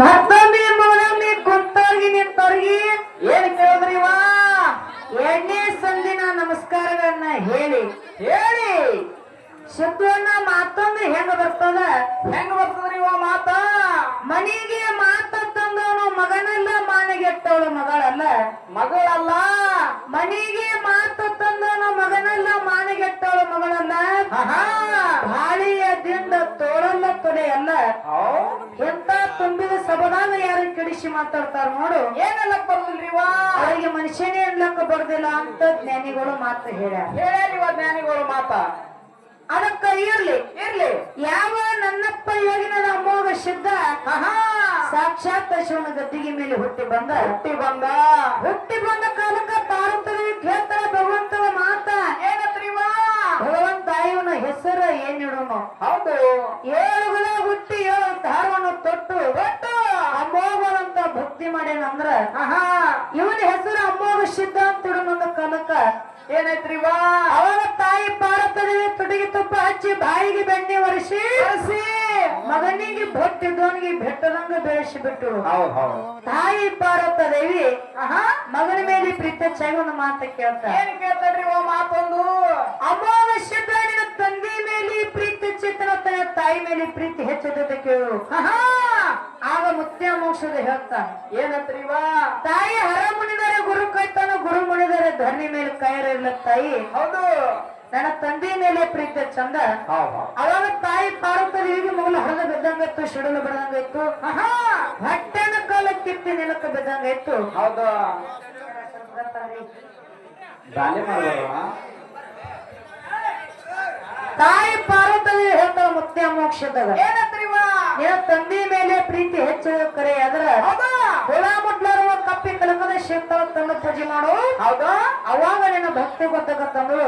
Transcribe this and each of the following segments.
ಮತ್ತೊಮ್ಮೆ ಮೂಲಮ್ಮೆ ಕುಂತವ್ರಿಗೆ ನಿಂತವ್ರಿಗೆ ಏನ್ ಕೇಳಿದ್ರಿ ಎಣ್ಣೆ ಸಂದಿನ ನಮಸ್ಕಾರಗಳನ್ನ ಹೇಳಿ ಹೇಳಿ. ಶತ್ರುವನ್ನ ಮಾತೊಂದು ಹೆಂಗ ಬರ್ತದ? ಹೆಂಗ ಬರ್ತದ್ರಿ ಮಾತಾ? ಮನೆಗೆ ಮಾತ ತಂದವನು ಮಗನಲ್ಲ ಮಾನಗೆಟ್ಟವಳು ಮಗಳಲ್ಲ. ಮಗಳಲ್ಲ? ಮನೆಗೆ ಮಾತು ತಂದವನು ಮಗನಲ್ಲ ಮಾನಗೆಟ್ಟವಳು ಮಗಳಲ್ಲ. ಬಾಳಿಯ ದಿಂದ ತೋಳಲ್ಲ ತೊಲೆ ಸಭದಾಗ ಯಾರು ಕೆಡಿಸಿ ಮಾತಾಡ್ತಾರ ನೋಡು. ಏನೆಲ್ಲ ಬರ್ದಿಲ್ರಿ ಅವರಿಗೆ ಮನುಷ್ಯನೇ ಅನ್ಲಕ್ಕ ಬರ್ದಿಲ್ಲ ಅಂತ ಜ್ಞಾನಿಗಳು ಮಾತು ಹೇಳ್ಯಾರ. ಹೇಳ್ಯಾರಿವ ಜ್ಞಾನಿಗಳು ಮಾತ? ಅದಕ್ಕ ಇರ್ಲಿ. ಇರ್ಲಿ. ಯಾವ ನನ್ನಪ್ಪ ಯೋಗಿನ ಅಮೋಘ ಸಿದ್ಧ ಸಾಕ್ಷಾತ್ ಶಿವನ ಗದ್ದಿಗೆ ಮೇಲೆ ಹುಟ್ಟಿ ಬಂದ. ಹುಟ್ಟಿ ಬಂದ. ಹುಟ್ಟಿ ಬಂದ ಕಾಲಕ್ಕ ಪಾರ್ವತಿ ಕೇಳ್ತಾರ ಭಗವಂತನ ಮಾತ. ಏನತ್ರಿವಾ ಭಗವಂತ ಇವನ ಹೆಸರು ಏನಿಡೋನು ಹೌದು. ಏಳುಗಳ ಹುಟ್ಟಿ ಮಾಡ್ಯಾನಂದ್ರ ಇವನ ಹೆಸರು ಅಮ್ಮೋಗ ಸಿದ್ಧ ಅಂತ ಕನಕ. ಕಾಲಕ್ಕ ಏನೈತ್ರಿ ಅವನ ತಾಯಿ ಪಾರ್ವತದೇವಿ ತುಟಿಗೆ ತುಪ್ಪ ಹಚ್ಚಿ ಬಾಯಿಗೆ ಬೆಣ್ಣೆ ಒರೆಸಿ ಮಗನಿಗೆ ಭಟ್ಟಿದ್ದವನಿಗೆ ಬೆಟ್ಟದಂಗ ಬೆಳೆಸಿ ಬಿಟ್ಟು ತಾಯಿ ಪಾರ್ವತದೇವಿ ಮಗನ ಮೇಲೆ ಪ್ರೀತಿ ಚೈ ಒಂದು ಮಾತು ಕೇಳ್ತಾರೆ ಏನ್ ಕೇಳ್ತಾರ್ರಿ ಓ ಮಾತೊಂದು? ಅಮೋಘ ಸಿದ್ಧ ನಿನ್ನ ತಂದೆ ಮೇಲೆ ಪ್ರೀತಿ ಚಿತ್ತನ ತನ್ನ ತಾಯಿ ಮೇಲೆ ಪ್ರೀತಿ ಹೆಚ್ಚದ ಕೇಳು. ಆಗ ಮುತ್ಯ ಮೋಕ್ಷದ ಹೇಳ್ತಾ. ಏನತ್ರಿವಾ ತಾಯಿ ಹರ ಮುನಿದರೆ ಗುರು ಕೈತಾನು ಗುರು ಮುನಿದರೆ ಧರಣಿ ಮೇಲೆ ಕೈರಿಲ್ಲ ತಾಯಿ. ಹೌದು. ನನ್ನ ತಂದೆ ಮೇಲೆ ಪ್ರೀತಿ ಚಂದ. ಅವಾಗ ತಾಯಿ ಪಾರ್ವತಿಗೆ ಮೊದಲು ಹರಿದ ಬಿದ್ದಂಗಿತ್ತು ಸಿಡಲು ಬಿಡದಂಗಿತ್ತು ಹೊಟ್ಟೆನ ಕಾಲ ಕಿತ್ತಿ ನೆಲಕ್ಕೆ ಬಿದ್ದಂಗಿತ್ತು ಹೌದು. ತಾಯಿ ಪಾರ್ವತಿ ಹೇಳ್ತಾಳ ಮುತ್ಯ ಮೋಕ್ಷದಾಗ ನಿನ್ನ ತಂದೆ ಮೇಲೆ ಪ್ರೀತಿ ಹೆಚ್ಚು ಕರೆ ಅದ್ರ ಹೊಲಾ ಮುಟ್ಲಾರುವ ಕಪ್ಪಿ ಕಲಕದ ಶಿವ ತಂದು ಪೂಜೆ ಮಾಡು. ಹೌದಾ? ಅವಾಗ ನಿನ್ನ ಭಕ್ತಿ ಗೊತ್ತಾಗತ್ತಂದ್ರು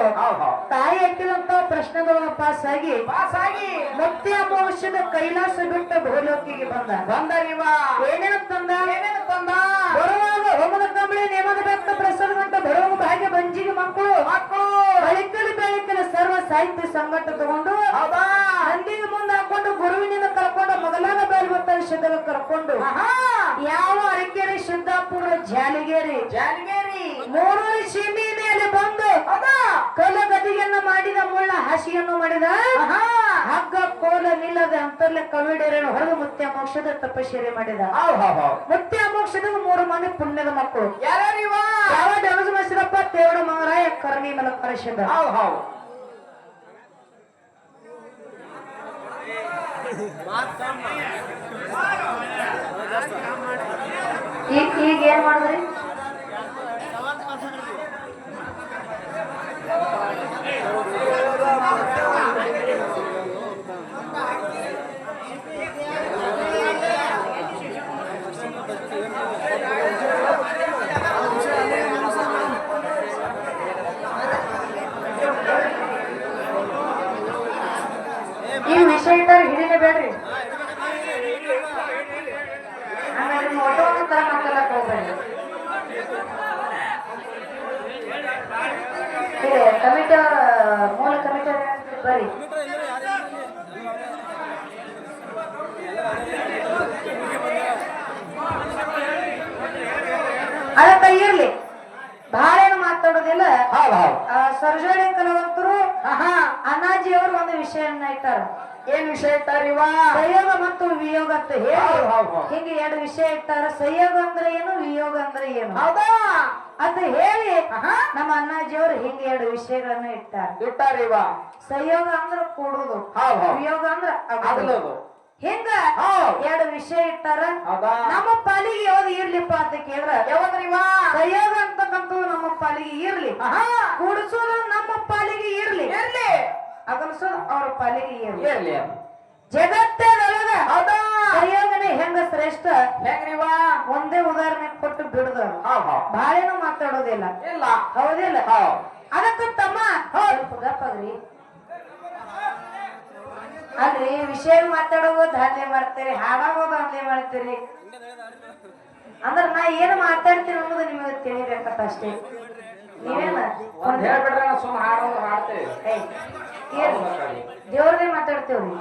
ತಾಯಿ ಹಾಕಿದಂತ ಪ್ರಶ್ನೆಗಳನ್ನ ಪಾಸ್ ಆಗಿ ಪಾಸ್ ಆಗಿ ಮುಕ್ತಿ ಅಮಾವಾಸ್ಯದ ಕೈಲಾಸ ಬಿಟ್ಟ ಭೂಲೋಕಿಗೆ ಬಂದ. ಬಂದ ನೀವ. ಏನೇನು ತಂದ? ಏನೇನು ತಂದ? ಬರುವಾಗ ಹೋಮದ ಕಂಬಳಿ ನೇಮದ ಬೆತ್ತ ಸಿದ್ಧಗ ಕರ್ಕೊಂಡು ಯಾವ ಅರಕೆರೆ ಶುದ್ಧಾಪುರ ಜಾಲಿಗೇರಿ ಜಾಲಿಗೇರಿ. ಮೂರು ಸೀಮಿ ಮೇಲೆ ಬಂದು ಕಲ ಗದಿಗೆಯನ್ನು ಮಾಡಿದ ಮುಳ್ಳ ಹಾಸಿಯನ್ನು ಮಾಡಿದ? ಹಗ್ಗ ಕೋಲ ನಿಲ್ಲದ ಅಂತರ್ಲೆ ಕವಿಡೇರನ್ನು ಹೊರದು ಮುತ್ಯ ಮೋಕ್ಷದ ತಪಶ್ಚರ್ಯ ಮಾಡಿದ. ಮುತ್ಯ ಮೋಕ್ಷದ ಮೂರು ಮಂದಿ ಪುಣ್ಯದ ಮಕ್ಕಳು. ಯಾವ ಡಗಜ ಮಸಿದಪ್ಪ? ತೇವಡ ಮಹಾರಾಯ ಕರ್ಣಿ ಮಲಕರ ಸಿದ್ಧ ಈಗ ಏನ್ ಮಾಡಿದ್ರಿ? ಕಮಿಟಿ ಮೂಲ ಕಮಿಟಿ ಬರ್ರಿ. ಅದಕ್ಕ ಇರ್ಲಿ. ಬಹಳ ಏನು ಮಾತಾಡೋದಿಲ್ಲ. ಸರ್ಜೋನಿ ಸರ್ಜರಿ ಕಲಾವಂತರು ಅನಾಜಿ ಅವರು ಒಂದು ವಿಷಯನ್ನ ಇಟ್ಟಾರ. ಏನ್ ವಿಷಯ ಇಟ್ಟಾರ ಇವ? ಸಂಯೋಗ ಮತ್ತು ವಿಯೋಗ ಅಂತ ಹೇಳಿ. ಹಿಂಗೆ ಎರಡು ವಿಷಯ ಇಟ್ಟಾರ. ಸಂಯೋಗ ಅಂದ್ರೆ ಏನು ವಿಯೋಗ ಅಂದ್ರೆ ಏನು? ಹೌದಾ? ಅಂತ ಹೇಳಿ ನಮ್ಮ ಅಣ್ಣಾಜಿಯವರು ಹಿಂಗೆ ಎರಡು ವಿಷಯಗಳನ್ನ ಇಟ್ಟಾರೆ. ಇಟ್ಟಾರೆ ಇವ ಸಹಯೋಗ ಅಂದ್ರೆ ಕೊಡುದು ವಿಯೋಗ ಅಂದ್ರೆ ಅಗಲೋದು. ಹಿಂಗ ಎರಡು ವಿಷಯ ಇಟ್ಟಾರ ನಮ್ಮ ಪಾಲಿಗೆ ಯಾವ್ದು ಇರ್ಲಿಪ್ಪ ಅಂತ ಕೇಳ್ರ ಯಾವ್ದ್ರಿವ ಸಹಯೋಗ ಅಂತಕ್ಕಂಥ ನಮ್ಮ ಪಾಲಿಗೆ ಇರ್ಲಿ ಕೂಡಿಸೋದು ನಮ್ಮ ಪಾಲಿಗೆ ಇರ್ಲಿ ಇರ್ಲಿ. ಅಗಲಿಸೋದು ಅವ್ರ ಪಾಲಿಗೆ ಇರ್ಲಿ. ಇರ್ಲಿ ಜಗತ್ತದೊಳಗ ಸಂಯೋಗನೆ ಹೆಂಗ ಶ್ರೇಷ್ಠ? ಹೆಂಗ್ರಿವಾ? ಒಂದೇ ಉದಾಹರಣೆ ಕೊಟ್ಟು ಬಿಡುದ ಬಾಳೇನು ಮಾತಾಡೋದಿಲ್ಲ. ಇಲ್ಲ. ಹೌದಿಲ್ಲ? ಅದಕ್ಕೆ ತಮ್ಮ. ಗಪ್ಪಗ್ರಿ ಅಲ್ರಿ ವಿಷಯ ಮಾತಾಡೋದು ದಾಂಧಲೆ ಮಾಡ್ತೀರಿ ಹಾಡೋದು ದಾಂಧಲೆ ಮಾಡ್ತೀರಿ. ಅಂದ್ರ ನಾ ಏನು ಮಾತಾಡ್ತೀನಿ ಅನ್ನೋದು ನಿಮಗೆ ತಿಳಿಬೇಕಂತ ಅಷ್ಟೇ. ನೀವೇನ? ದೇವ್ರದೇ ಮಾತಾಡ್ತೇವ್ರಿ?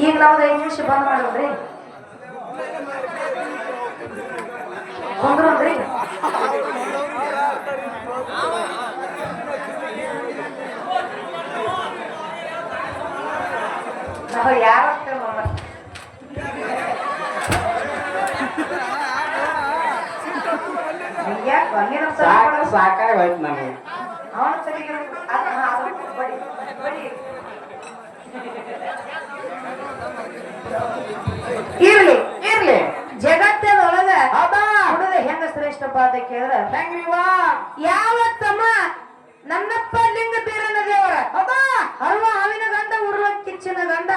ಈಗ ನಾವು ಐದು ನಿಮಿಷ ಬಂದ್ ಮಾಡೋದ್ರಿ? ಕುಂದ್ರಿ ನಾವು ಯಾರ ಸಾಕಾಗಿ ಹೋಯ್ತು ನಮಗೆ. ಅವನ ಸರಿಗೆ ಇರ್ಲಿ ಇರ್ಲಿ. ಜಗತ್ತದೊಳಗ ಹುಡುಗ ಹೆಂಗ ಶ್ರೇಷ್ಠಪ್ಪ ಅಂತ ಕೇಳಿದ್ರ ಹೆಂಗ್ರಿವ ಯಾವ ತಮ್ಮ ನನ್ನಪ್ಪ ಲಿಂಗ ಬೀರನ ದೇವರ. ಅಲ್ವ ಹಾವಿನ ಗಂಡ ಉರ್ಲ ಕಿಚ್ಚಿನ ಗಂಡ.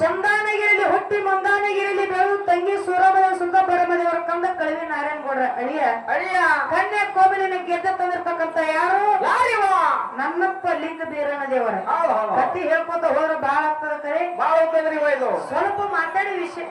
ಚಂದಾನಗಿರಲಿ ಹುಟ್ಟಿ ಮಂದಾನಗಿರಲಿ ಬೆಳು ತಂಗಿ ಸೂರಮದ ಸುಖ ಬರಮದೇವರ ಕಂದ ಕಳವಿ ನಾರಾಯಣಗೌಡ್ರ ಅಳಿಯ. ಅಳಿಯ. ಕನ್ಯಾ ಕೋವಿಲಿನ ಗೆದ್ದ ತಂದಿರ್ತಕ್ಕಂತ ಯಾರು? ಯಾರಿವ ನಮ್ಮಪ್ಪ ಲಿಂಗ ಬೀರಣ ದೇವರ. ಕತ್ತಿ ಹೇಳ್ಕೊತ ಹೋದ್ರೆ ಬಾಳ ಆಗ್ತದ ಕರೆ. ಬಾಳ ಸ್ವಲ್ಪ ಮಾತಾಡಿ ವಿಷಯ.